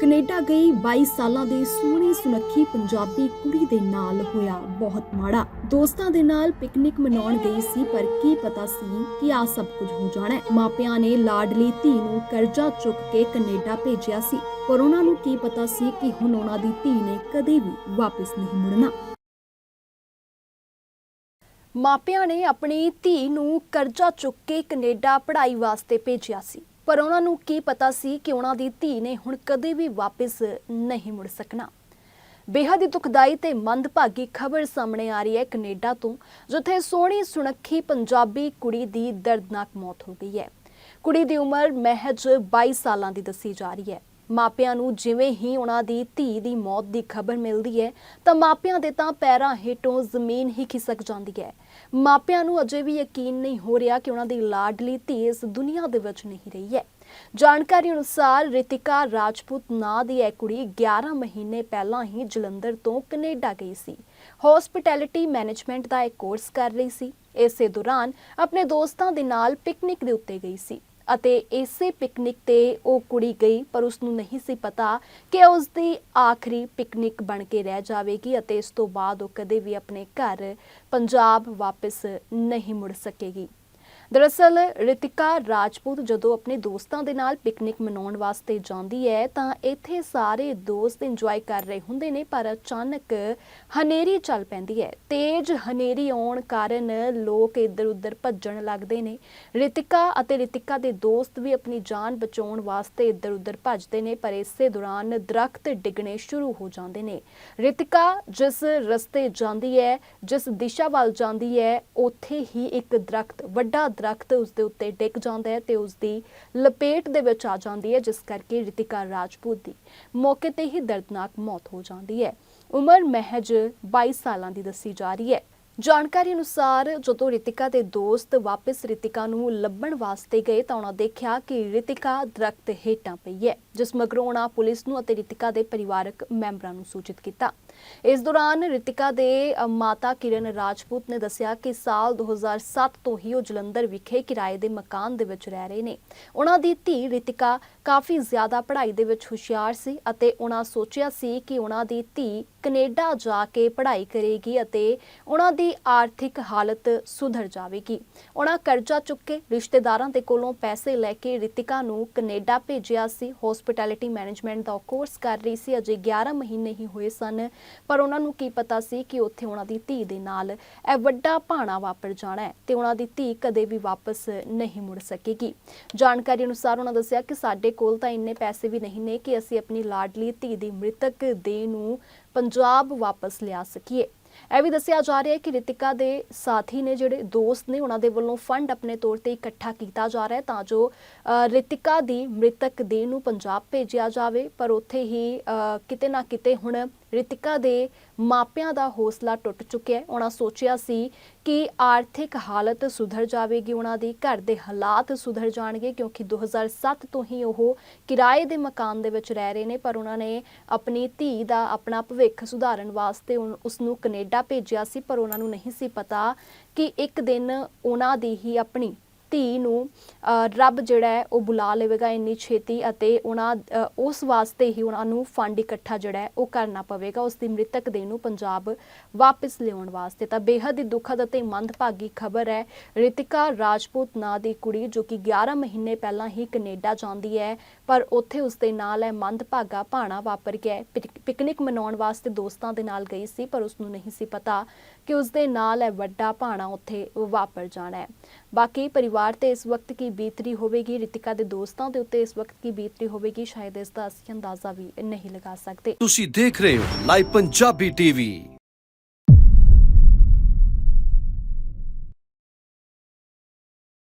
Canada ਗਈ 22 ਸਾਲਾਂ ਦੇ ਸੋਹਣੀ ਸੁਨੱਖੀ ਪੰਜਾਬੀ ਕੁੜੀ ਦੇ ਨਾਲ ਹੋਇਆ ਬਹੁਤ ਮਾੜਾ। ਦੋਸਤਾਂ ਦੇ ਨਾਲ ਪਿਕਨਿਕ ਮਨਾਉਣ ਗਈ ਸੀ, ਪਰ ਕੀ ਪਤਾ ਸੀ ਕਿ ਆ ਸਭ ਕੁਝ ਹੋ ਜਾਣਾ ਹੈ। ਮਾਪਿਆਂ ਨੇ ਲਾਡਲੀ ਧੀ ਨੂੰ ਕਰਜ਼ਾ ਚੁੱਕ ਕੇ ਕੈਨੇਡਾ ਭੇਜਿਆ ਸੀ, ਪਰ ਉਹਨਾਂ ਨੂੰ ਕੀ ਪਤਾ ਸੀ ਕਿ ਹੁਣ ਉਹਨਾਂ ਦੀ ਧੀ ਨੇ ਕਦੇ ਵੀ ਵਾਪਸ ਨਹੀਂ ਮੁੜਨਾ। ਮਾਪਿਆਂ ਨੇ ਆਪਣੀ ਧੀ ਨੂੰ ਕਰਜ਼ਾ ਚੁੱਕ ਕੇ ਕੈਨੇਡਾ ਪੜ੍ਹਾਈ ਵਾਸਤੇ ਭੇਜਿਆ ਸੀ। ਪਰ ਉਹਨਾਂ ਨੂੰ ਕੀ ਪਤਾ ਸੀ ਕਿ ਉਹਨਾਂ ਦੀ ਧੀ ਨੇ ਹੁਣ ਕਦੇ ਵੀ ਵਾਪਸ ਨਹੀਂ ਮੁੜ ਸਕਣਾ। ਬੇਹੱਦ ਹੀ ਦੁਖਦਾਈ ਤੇ ਮੰਦਭਾਗੀ ਖਬਰ ਸਾਹਮਣੇ ਆ ਰਹੀ ਹੈ ਕੈਨੇਡਾ ਤੋਂ, ਜਿੱਥੇ ਸੋਹਣੀ ਸੁਣੱਖੀ ਪੰਜਾਬੀ ਕੁੜੀ ਦੀ ਦਰਦਨਾਕ ਮੌਤ ਹੋ ਗਈ ਹੈ। ਕੁੜੀ ਦੀ ਉਮਰ ਮਹਿਜ 22 ਸਾਲਾਂ ਦੀ ਦੱਸੀ ਜਾ ਰਹੀ ਹੈ। ਮਾਪਿਆਂ ਨੂੰ ਜਿਵੇਂ ਹੀ ਉਹਨਾਂ ਦੀ ਧੀ ਦੀ ਮੌਤ ਦੀ ਖਬਰ ਮਿਲਦੀ ਹੈ, ਤਾਂ ਮਾਪਿਆਂ ਦੇ ਤਾਂ ਪੈਰਾਂ ਹੇਠੋਂ ਜ਼ਮੀਨ ਹੀ ਖਿਸਕ ਜਾਂਦੀ ਹੈ। ਮਾਪਿਆਂ ਨੂੰ ਅਜੇ ਵੀ ਯਕੀਨ ਨਹੀਂ ਹੋ ਰਿਹਾ ਕਿ ਉਹਨਾਂ ਦੀ ਲਾਡਲੀ ਧੀ ਇਸ ਦੁਨੀਆ ਦੇ ਵਿੱਚ ਨਹੀਂ ਰਹੀ ਹੈ। ਜਾਣਕਾਰੀ ਅਨੁਸਾਰ ਰਿਤਿਕਾ ਰਾਜਪੂਤ ਨਾਂ ਦੀ ਇਹ ਕੁੜੀ 11 ਮਹੀਨੇ ਪਹਿਲਾਂ ਹੀ ਜਲੰਧਰ ਤੋਂ ਕੈਨੇਡਾ ਗਈ ਸੀ। ਹਸਪਿਟੈਲਿਟੀ ਮੈਨੇਜਮੈਂਟ ਦਾ ਇੱਕ ਕੋਰਸ ਕਰ ਰਹੀ ਸੀ। ਇਸੇ ਦੌਰਾਨ ਆਪਣੇ ਦੋਸਤਾਂ ਦੇ ਨਾਲ ਪਿਕਨਿਕ ਦੇ ਉੱਤੇ ਗਈ ਸੀ। ਅਤੇ ਇਸੇ ਪਿਕਨਿਕ ਤੇ ਉਹ ਕੁੜੀ ਗਈ, ਪਰ ਉਸ ਨੂੰ ਨਹੀਂ ਸੀ ਪਤਾ ਕਿ ਉਸ ਦੀ ਆਖਰੀ ਪਿਕਨਿਕ ਬਣ ਕੇ ਰਹਿ ਜਾਵੇਗੀ ਅਤੇ ਇਸ ਤੋਂ ਬਾਅਦ ਉਹ ਕਦੇ ਵੀ ਆਪਣੇ ਘਰ ਪੰਜਾਬ ਵਾਪਸ ਨਹੀਂ ਮੁੜ ਸਕੇਗੀ। ਦਰਅਸਲ ਰਿਤਿਕਾ ਰਾਜਪੂਤ ਜਦੋਂ ਆਪਣੇ ਦੋਸਤਾਂ ਦੇ ਨਾਲ ਪਿਕਨਿਕ ਮਨਾਉਣ ਵਾਸਤੇ ਜਾਂਦੀ ਹੈ, ਤਾਂ ਇੱਥੇ ਸਾਰੇ ਦੋਸਤ ਇੰਜੋਏ ਕਰ ਰਹੇ ਹੁੰਦੇ ਨੇ, ਪਰ ਅਚਾਨਕ ਹਨੇਰੀ ਚੱਲ ਪੈਂਦੀ ਹੈ। ਤੇਜ਼ ਹਨੇਰੀ ਆਉਣ ਕਾਰਨ ਲੋਕ ਇੱਧਰ ਉੱਧਰ ਭੱਜਣ ਲੱਗਦੇ ਨੇ। ਰਿਤਿਕਾ ਅਤੇ ਰਿਤਿਕਾ ਦੇ ਦੋਸਤ ਵੀ ਆਪਣੀ ਜਾਨ ਬਚਾਉਣ ਵਾਸਤੇ ਇੱਧਰ ਉੱਧਰ ਭੱਜਦੇ ਨੇ, ਪਰ ਇਸੇ ਦੌਰਾਨ ਦਰਖਤ ਡਿੱਗਣੇ ਸ਼ੁਰੂ ਹੋ ਜਾਂਦੇ ਨੇ। ਰਿਤਿਕਾ ਜਿਸ ਰਸਤੇ ਜਾਂਦੀ ਹੈ, ਜਿਸ ਦਿਸ਼ਾ ਵੱਲ ਜਾਂਦੀ ਹੈ, ਉੱਥੇ ਹੀ ਇੱਕ ਦਰਖਤ ਵੱਡਾ ਦਰਖਤ ਉਸ ਦੇ ਉੱਤੇ ਡਿੱਗ ਜਾਂਦਾ ਹੈ ਤੇ ਉਸ ਦੀ ਲਪੇਟ ਦੇ ਵਿੱਚ ਆ ਜਾਂਦੀ ਹੈ, ਜਿਸ ਕਰਕੇ ਰਿਤਿਕਾ ਰਾਜਪੂਤ ਦੀ ਮੌਕੇ ਤੇ ਹੀ ਦਰਦਨਾਕ ਮੌਤ ਹੋ ਜਾਂਦੀ ਹੈ। ਉਮਰ ਮਹਿਜ 22 ਸਾਲਾਂ ਦੀ ਦੱਸੀ ਜਾ ਰਹੀ ਹੈ। ਜਾਣਕਾਰੀ ਅਨੁਸਾਰ ਜਦੋਂ ਰਿਤਿਕਾ ਦੇ ਦੋਸਤ ਵਾਪਸ ਰਿਤਿਕਾ ਨੂੰ ਲੱਭਣ ਵਾਸਤੇ ਗਏ ਤਾਂ ਉਹਨਾਂ ਦੇਖਿਆ ਕਿ ਰਿਤਿਕਾ ਦਰਖਤ ਹੇਠਾਂ ਪਈ ਹੈ, ਜਿਸ ਮਗਰੋਂ ਉਹਨਾਂ ਪੁਲਿਸ ਨੂੰ ਅਤੇ ਰਿਤਿਕਾ ਦੇ ਪਰਿਵਾਰਕ ਮੈਂਬਰਾਂ ਨੂੰ ਸੂਚਿਤ ਕੀਤਾ। ਇਸ ਦੌਰਾਨ ਰਿਤਿਕਾ ਦੇ ਮਾਤਾ ਕਿਰਨ ਰਾਜਪੂਤ ਨੇ ਦੱਸਿਆ ਕਿ ਸਾਲ 2007 ਤੋਂ ਹੀ ਉਹ ਜਲੰਧਰ ਵਿਖੇ ਕਿਰਾਏ ਦੇ ਮਕਾਨ ਦੇ ਵਿੱਚ ਰਹਿ ਰਹੇ ਨੇ। ਉਹਨਾਂ ਦੀ ਧੀ ਰਿਤਿਕਾ ਕਾਫੀ ਜ਼ਿਆਦਾ ਪੜ੍ਹਾਈ ਦੇ ਵਿੱਚ ਹੁਸ਼ਿਆਰ ਸੀ ਅਤੇ ਉਹਨਾਂ ਸੋਚਿਆ ਸੀ ਕਿ ਉਹਨਾਂ ਦੀ ਧੀ ਕੈਨੇਡਾ ਜਾ ਕੇ ਪੜ੍ਹਾਈ ਕਰੇਗੀ ਅਤੇ ਉਹਨਾਂ ਦੀ ਆਰਥਿਕ ਹਾਲਤ ਸੁਧਰ ਜਾਵੇਗੀ। ਉਹਨਾਂ ਕਰਜ਼ਾ ਚੁੱਕ ਕੇ ਰਿਸ਼ਤੇਦਾਰਾਂ ਦੇ ਕੋਲੋਂ ਪੈਸੇ ਲੈ ਕੇ ਰਿਤਿਕਾ ਨੂੰ ਕੈਨੇਡਾ ਭੇਜਿਆ ਸੀ। ਹਸਪਿਟੈਲਿਟੀ ਮੈਨੇਜਮੈਂਟ ਦਾ ਕੋਰਸ ਕਰ ਰਹੀ ਸੀ। ਅਜੇ 11 ਮਹੀਨੇ ਹੀ ਹੋਏ ਸਨ। ਪਰ ਉਹਨਾਂ ਨੂੰ ਕੀ ਪਤਾ ਸੀ ਕਿ ਉੱਥੇ ਉਹਨਾਂ ਦੀ ਧੀ ਦੇ ਨਾਲ ਇਹ ਵੱਡਾ ਭਾਣਾ ਵਾਪਰ ਜਾਣਾ ਹੈ ਤੇ ਉਹਨਾਂ ਦੀ ਧੀ ਕਦੇ ਵੀ ਵਾਪਸ ਨਹੀਂ ਮੁੜ ਸਕੇਗੀ। ਜਾਣਕਾਰੀ ਅਨੁਸਾਰ ਉਹਨਾਂ ਦੱਸਿਆ ਕਿ ਸਾਡੇ ਕੋਲ ਤਾਂ ਇੰਨੇ ਪੈਸੇ ਵੀ ਨਹੀਂ ਨੇ ਕਿ ਅਸੀਂ ਆਪਣੀ ਲਾਡਲੀ ਧੀ ਦੀ ਮ੍ਰਿਤਕ ਦੇਹ ਨੂੰ ਪੰਜਾਬ ਵਾਪਸ ਲਿਆ ਸਕੀਏ। ਇਹ ਵੀ ਦੱਸਿਆ ਜਾ ਰਿਹਾ ਹੈ ਕਿ ਰਿਤਿਕਾ ਦੇ ਸਾਥੀ ਨੇ ਜਿਹੜੇ ਦੋਸਤ ਨੇ ਉਹਨਾਂ ਦੇ ਵੱਲੋਂ ਫੰਡ ਆਪਣੇ ਤੌਰ ਤੇ ਇਕੱਠਾ ਕੀਤਾ ਜਾ ਰਿਹਾ ਹੈ ਤਾਂ ਜੋ ਅ, ਰਿਤਿਕਾ ਦੀ ਮ੍ਰਿਤਕ ਦੇਹ ਨੂੰ ਪੰਜਾਬ ਭੇਜਿਆ ਜਾਵੇ ਪਰ ਉੱਥੇ ਹੀ ਅ, ਕਿਤੇ ਨਾ ਕਿਤੇ ਹੁਣ ਰਿਤਿਕਾ ਦੇ ਮਾਪਿਆਂ ਦਾ ਹੌਸਲਾ ਟੁੱਟ ਚੁੱਕਿਆ ਹੈ। ਉਹਨਾਂ ਸੋਚਿਆ ਸੀ ਕਿ ਆਰਥਿਕ ਹਾਲਤ ਸੁਧਰ ਜਾਵੇਗੀ, ਉਹਨਾਂ ਦੀ ਘਰ ਦੇ ਹਾਲਾਤ ਸੁਧਰ ਜਾਣਗੇ, ਕਿਉਂਕਿ 2007 ਤੋਂ ਹੀ ਉਹ ਕਿਰਾਏ ਦੇ ਮਕਾਨ ਦੇ ਵਿੱਚ ਰਹਿ ਰਹੇ ਨੇ, ਪਰ ਉਹਨਾਂ ਨੇ ਆਪਣੀ ਧੀ ਦਾ ਆਪਣਾ ਭਵਿੱਖ ਸੁਧਾਰਨ ਵਾਸਤੇ ਉਨ- ਉਸ ਨੂੰ ਕੈਨੇਡਾ ਭੇਜਿਆ ਸੀ, ਪਰ ਉਹਨਾਂ ਨੂੰ ਨਹੀਂ ਸੀ ਪਤਾ ਕਿ ਇੱਕ ਦਿਨ ਉਹਨਾਂ ਦੀ ਹੀ ਆਪਣੀ ਧੀ ਨੂੰ ਰੱਬ ਜਿਹੜਾ ਹੈ, ਉਹ ਬੁਲਾ ਲਵੇਗਾ ਇੰਨੀ ਛੇਤੀ ਅਤੇ ਉਹਨਾਂ ਉਸ ਵਾਸਤੇ ਹੀ ਉਹਨਾਂ ਨੂੰ ਫੰਡ ਇਕੱਠਾ ਜਿਹੜਾ ਹੈ, ਉਹ ਕਰਨਾ ਪਵੇਗਾ, ਉਸ ਦੀ ਮ੍ਰਿਤਕ ਦੇਹ ਨੂੰ ਪੰਜਾਬ ਵਾਪਸ ਲਿਆਉਣ ਵਾਸਤੇ। ਤਾਂ ਬੇਹੱਦ ਹੀ ਦੁਖਦ ਅਤੇ ਮੰਦਭਾਗੀ ਖਬਰ ਹੈ, ਰਿਤਿਕਾ ਰਾਜਪੂਤ ਨਾਂ ਦੀ ਕੁੜੀ ਜੋ ਕਿ 11 ਮਹੀਨੇ ਪਹਿਲਾਂ ਹੀ ਕੈਨੇਡਾ ਜਾਂਦੀ ਹੈ ਪਰ ਉੱਥੇ ਉਸ ਦੇ ਨਾਲ ਹੈ ਮੰਦਭਾਗਾ ਭਾਣਾ ਵਾਪਰ ਗਿਆ ਪਿਕਨਿਕ ਮਨਾਉਣ ਵਾਸਤੇ ਦੋਸਤਾਂ ਦੇ ਨਾਲ ਗਈ ਸੀ, ਪਰ ਉਸ ਨੂੰ ਨਹੀਂ ਸੀ ਪਤਾ ਕਿ ਉਸ ਦੇ ਨਾਲ ਹੈ ਵੱਡਾ ਭਾਣਾ ਉੱਥੇ ਵਾਪਰ ਜਾਣਾ ਹੈ। ਬਾਕੀ ਪਰਿਵਾਰ ਤੇ ਇਸ ਵਕਤ ਕੀ ਬੀਤਰੀ ਹੋਵੇਗੀ, ਰਿਤਿਕਾ ਦੇ ਦੋਸਤਾਂ ਦੇ ਉੱਤੇ ਇਸ ਵਕਤ ਕੀ ਬੀਤਰੀ ਹੋਵੇਗੀ, ਸ਼ਾਇਦ ਇਸ ਦਾ ਅਸੀਂ ਅੰਦਾਜ਼ਾ ਵੀ ਨਹੀਂ ਲਗਾ ਸਕਦੇ। ਤੁਸੀਂ ਦੇਖ ਰਹੇ ਹੋ ਲਾਈਵ ਪੰਜਾਬੀ ਟੀਵੀ।